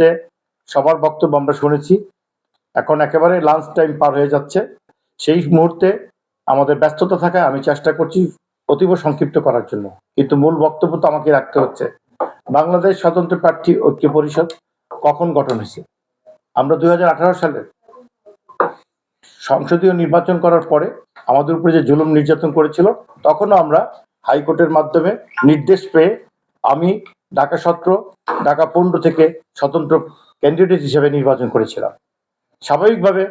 ইতিমধ্যে সবার বক্তব্য আমরা শুনেছি। এখন একেবারে লাঞ্চ টাইম পার হয়ে যাচ্ছে। সেই মুহূর্তে আমাদের ব্যস্ততা থাকায় আমি চেষ্টা করছি অতীব সংক্ষিপ্ত করার জন্য। কিন্তু মূল বক্তব্য তো আমাকে রাখতে হচ্ছে। বাংলাদেশ স্বতন্ত্র প্রার্থী ঐক্য পরিষদ কখন গঠন হয়েছে? আমরা দুই হাজার আঠারো সালে সংসদীয় নির্বাচন করার পরে আমাদের উপরে যে জুলুম নির্যাতন করেছিল, তখনও আমরা হাইকোর্টের মাধ্যমে নির্দেশ পেয়ে আমি ঢাকা সত্র, ঢাকা পনেরো থেকে স্বতন্ত্র ক্যান্ডিডেট হিসেবে নির্বাচন করেছিলাম। স্বাভাবিকভাবে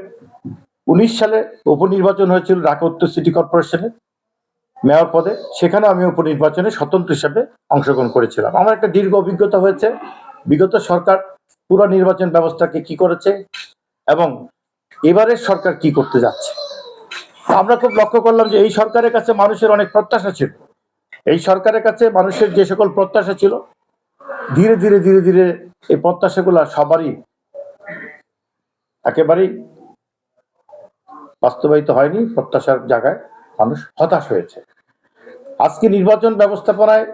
উনিশ সালে উপনির্বাচন হয়েছিল ঢাকা উত্তর সিটি কর্পোরেশনে মেয়র পদে। সেখানে আমি উপনির্বাচনে স্বতন্ত্র হিসেবে অংশগ্রহণ করেছিলাম। আমার একটা দীর্ঘ অভিজ্ঞতা হয়েছে। বিগত সরকার পুরো নির্বাচন ব্যবস্থাকে কি করেছে এবং এবারের সরকার কি করতে যাচ্ছে। আমরা খুব লক্ষ্য করলাম যে এই সরকারের কাছে মানুষের অনেক প্রত্যাশা ছিল। এই সরকারের কাছে মানুষের যে সকল প্রত্যাশা ছিল ধীরে ধীরে ধীরে ধীরে এই প্রত্যাশাগুলো সবারই একেবারেই বাস্তবায়িত হয়নি প্রত্যাশার জায়গায় মানুষ হতাশ হয়েছে। আজকে নির্বাচন ব্যবস্থাপনায়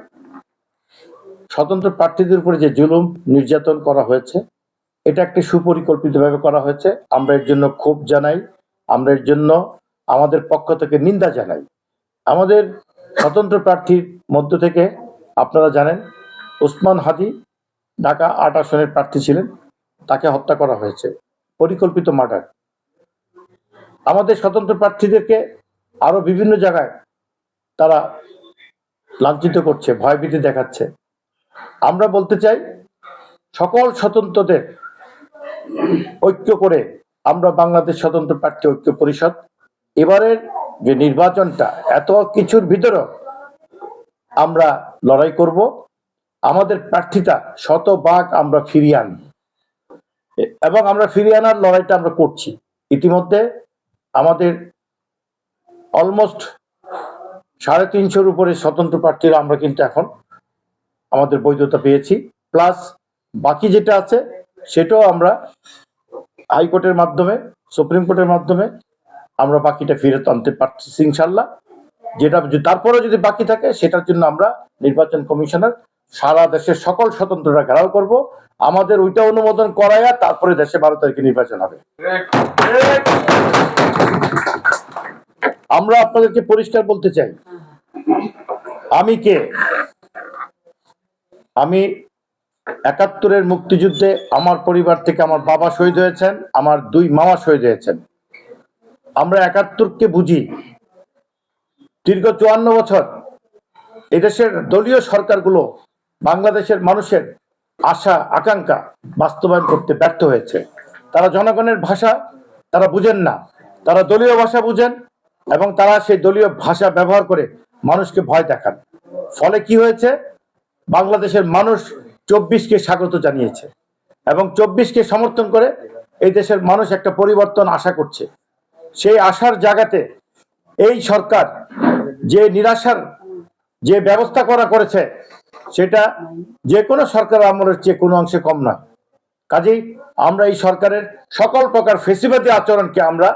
স্বতন্ত্র প্রার্থীদের উপরে যে জুলুম নির্যাতন করা হয়েছে, এটা একটি সুপরিকল্পিতভাবে করা হয়েছে। আমরা এর জন্য ক্ষোভ জানাই, আমরা এর জন্য আমাদের পক্ষ থেকে নিন্দা জানাই। আমাদের স্বতন্ত্র প্রার্থীর মধ্য থেকে আপনারা জানেন ওসমান হাদি ঢাকা আট আসনের প্রার্থী ছিলেন। তাকে হত্যা করা হয়েছে। পরিকল্পিত মার্ডার। আমাদের স্বতন্ত্র প্রার্থীদেরকে আরও বিভিন্ন জায়গায় তারা লাঞ্ছিত করছে, ভয়ভীতি দেখাচ্ছে। আমরা বলতে চাই, সকল স্বতন্ত্রদের ঐক্য করে আমরা বাংলাদেশ স্বতন্ত্র প্রার্থী ঐক্য পরিষদ, এবারের যে নির্বাচনটা, এত কিছুর ভিতরেও আমরা লড়াই করব। আমাদের প্রার্থীতা শতভাগ আমরা ফিরিয়ে আনি। এবং আমরা ফিরিয়ে আনার লড়াইটা আমরা করছি। ইতিমধ্যে আমাদের অলমোস্ট সাড়ে তিনশোর উপরে স্বতন্ত্র প্রার্থীরা আমরা কিন্তু এখন আমাদের বৈধতা পেয়েছি। প্লাস বাকি যেটা আছে, সেটাও আমরা হাইকোর্টের মাধ্যমে, সুপ্রিম কোর্টের মাধ্যমে আমরা বাকিটা ফেরত আনতে পারছি ইনশাল্লাহ। যেটা তারপরেও যদি বাকি থাকে, সেটার জন্য আমরা নির্বাচন কমিশনার সারা দেশের সকল স্বতন্ত্ররা ঘেরাও করব। আমাদের ওইটা অনুমোদন করাইয়া তারপরে দেশে বারো তারিখে নির্বাচন হবে। আমরা আপনাদেরকে পরিষ্কার বলতে চাই। আমি কে? আমি একাত্তরের মুক্তিযুদ্ধে আমার পরিবার থেকে আমার বাবা শহীদ হয়েছেন, আমার দুই মামা শহীদ হয়েছেন। আমরা একাত্তরকে বুঝি। দীর্ঘ চুয়ান্ন বছর এদেশের দলীয় সরকারগুলো বাংলাদেশের মানুষের আশা, আকাঙ্ক্ষা বাস্তবায়ন করতে ব্যর্থ হয়েছে। তারা জনগণের ভাষা তারা বুঝেন না। তারা দলীয় ভাষা বুঝেন এবং তারা সেই দলীয় ভাষা ব্যবহার করে মানুষকে ভয় দেখান। ফলে কি হয়েছে? বাংলাদেশের মানুষ চব্বিশকে স্বাগত জানিয়েছে এবং চব্বিশকে সমর্থন করে এই দেশের মানুষ একটা পরিবর্তন আশা করছে। সেই আশার জায়গাতে এই সরকার যে নিরাশার যে ব্যবস্থা করা করেছে সেটা যে কোনো সরকার আমলের চেয়ে কোনো অংশে কম নয়। কাজেই আমরা এই সরকারের সকল প্রকার ফেসিবাদী আচরণকে আমরা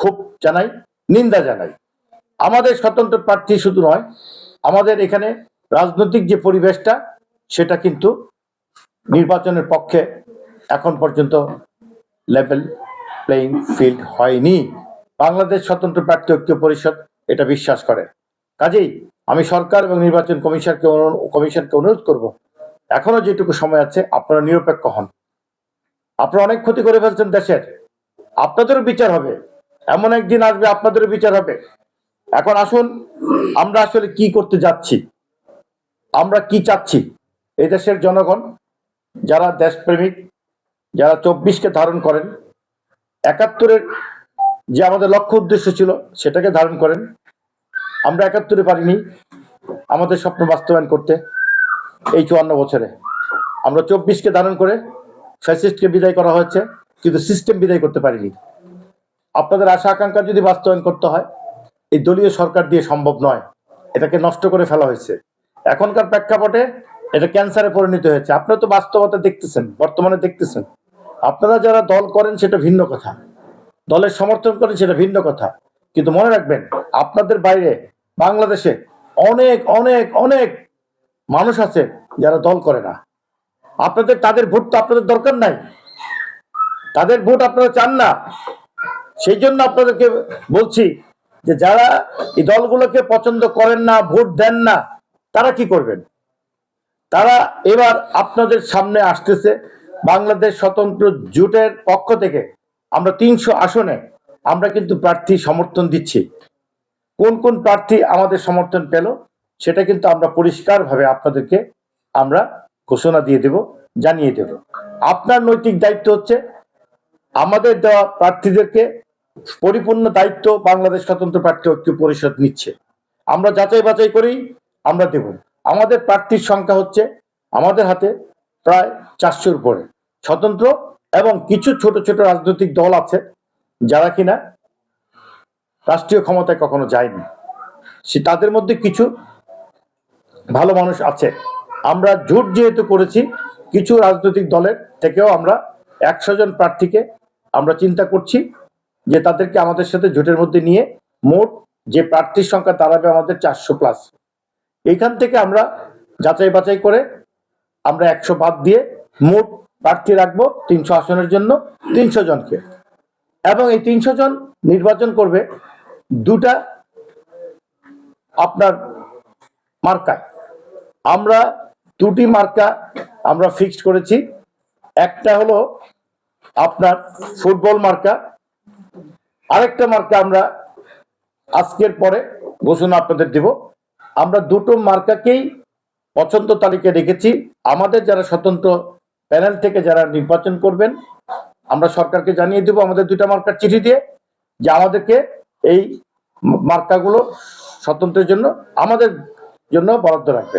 খুব জানাই, নিন্দা জানাই। আমাদের স্বতন্ত্র প্রার্থী শুধু নয়, আমাদের এখানে রাজনৈতিক যে পরিবেশটা, সেটা কিন্তু নির্বাচনের পক্ষে এখন পর্যন্ত লেভেল প্লেইং ফিল্ড হয়নি। বাংলাদেশ স্বতন্ত্র প্রার্থী ঐক্য পরিষদ এটা বিশ্বাস করে। কাজেই আমি সরকার এবং নির্বাচন কমিশনকে কমিশনকে অনুরোধ করব, এখনও যেটুকু সময় আছে, আপনারা নিরপেক্ষ হন। আপনারা অনেক ক্ষতি করে ফেলছেন দেশের। আপনাদেরও বিচার হবে। এমন একদিন আসবে, আপনাদেরও বিচার হবে। এখন আসুন, আমরা আসলে কি করতে যাচ্ছি? আমরা কি চাচ্ছি? এই দেশের জনগণ, যারা দেশপ্রেমিক, যারা চব্বিশকে ধারণ করেন, একাত্তরের যে আমাদের লক্ষ্য উদ্দেশ্য ছিল, সেটাকে ধারণ করেন। আমরা একাত্তরে পারিনি আমাদের স্বপ্ন বাস্তবায়ন করতে এই চুয়ান্ন বছরে। আমরা চব্বিশকে ধারণ করে ফ্যাসিস্টকে বিদায় করা হয়েছে, কিন্তু সিস্টেম বিদায় করতে পারিনি। আপনাদের আশা আকাঙ্ক্ষা যদি বাস্তবায়ন করতে হয়, এই দলীয় সরকার দিয়ে সম্ভব নয়। এটাকে নষ্ট করে ফেলা হয়েছে। এখনকার প্রেক্ষাপটে এটা ক্যান্সারে পরিণত হয়েছে। আপনারা তো বাস্তবতা দেখতেছেন, বর্তমানে দেখতেছেন। আপনারা যারা দল করেন, সেটা ভিন্ন কথা। দলের সমর্থন করেন, সেটা ভিন্ন কথা। কিন্তু মনে রাখবেন, আপনাদের বাইরে বাংলাদেশে অনেক অনেক অনেক মানুষ আছে যারা দল করে না। আপনাদের, তাদের ভোট তো আপনাদের দরকার নাই। তাদের ভোট আপনারা চান না। সেই জন্য আপনাদেরকে বলছি যে যারা এই দলগুলোকে পছন্দ করেন না, ভোট দেন না, তারা কি করবেন? তারা এবার আপনাদের সামনে আসতেছে বাংলাদেশ স্বতন্ত্র জোটের পক্ষ থেকে। আমরা তিনশো আসনে আমরা কিন্তু প্রার্থী সমর্থন দিচ্ছি। কোন কোন প্রার্থী আমাদের সমর্থন পেল, সেটা কিন্তু আমরা পরিষ্কারভাবে আপনাদেরকে আমরা ঘোষণা দিয়ে দেব, জানিয়ে দেব। আপনার নৈতিক দায়িত্ব হচ্ছে আমাদের দেওয়া প্রার্থীদেরকে পরিপূর্ণ দায়িত্ব বাংলাদেশ স্বতন্ত্র প্রার্থী ঐক্য পরিষদ নিচ্ছে। আমরা যাচাই বাছাই করেই আমরা দেব। আমাদের প্রার্থীর সংখ্যা হচ্ছে আমাদের হাতে প্রায় চারশোর উপরে। স্বতন্ত্র এবং কিছু ছোট ছোট রাজনৈতিক দল আছে, যারা কিনা রাষ্ট্রীয় ক্ষমতায় কখনো যায়নি। সে তাদের মধ্যে কিছু ভালো মানুষ আছে। আমরা জোট যেহেতু করেছি, কিছু রাজনৈতিক দলের থেকেও আমরা একশো জন প্রার্থীকে আমরা চিন্তা করছি যে তাদেরকে আমাদের সাথে জোটের মধ্যে নিয়ে মোট যে প্রার্থীর সংখ্যা দাঁড়াবে আমাদের চারশো প্লাস এইখান থেকে আমরা যাচাই বাছাই করে আমরা একশো বাদ দিয়ে মোট প্রার্থী রাখব তিনশো আসনের জন্য তিনশো জনকে। এবং এই তিনশো জন নির্বাচন করবে দুটা আপনার মার্কায়। আমরা দুটি মার্কা আমরা ফিক্সড করেছি। একটা হলো আপনার ফুটবল মার্কা। আরেকটা মার্কা আমরা আজকের পরে ঘোষণা আপনাদের দেব। আমরা দুটো মার্কাকেই পছন্দ তালিকায় রেখেছি। আমাদের যারা স্বতন্ত্র প্যানেল থেকে যারা নির্বাচন করবেন, আমরা সরকারকে জানিয়ে দেব আমাদের দুইটা মার্কার চিঠি দিয়ে যে আমাদেরকে এই মার্কাগুলো স্বতন্ত্রের জন্য আমাদের জন্য বরাদ্দ রাখবে।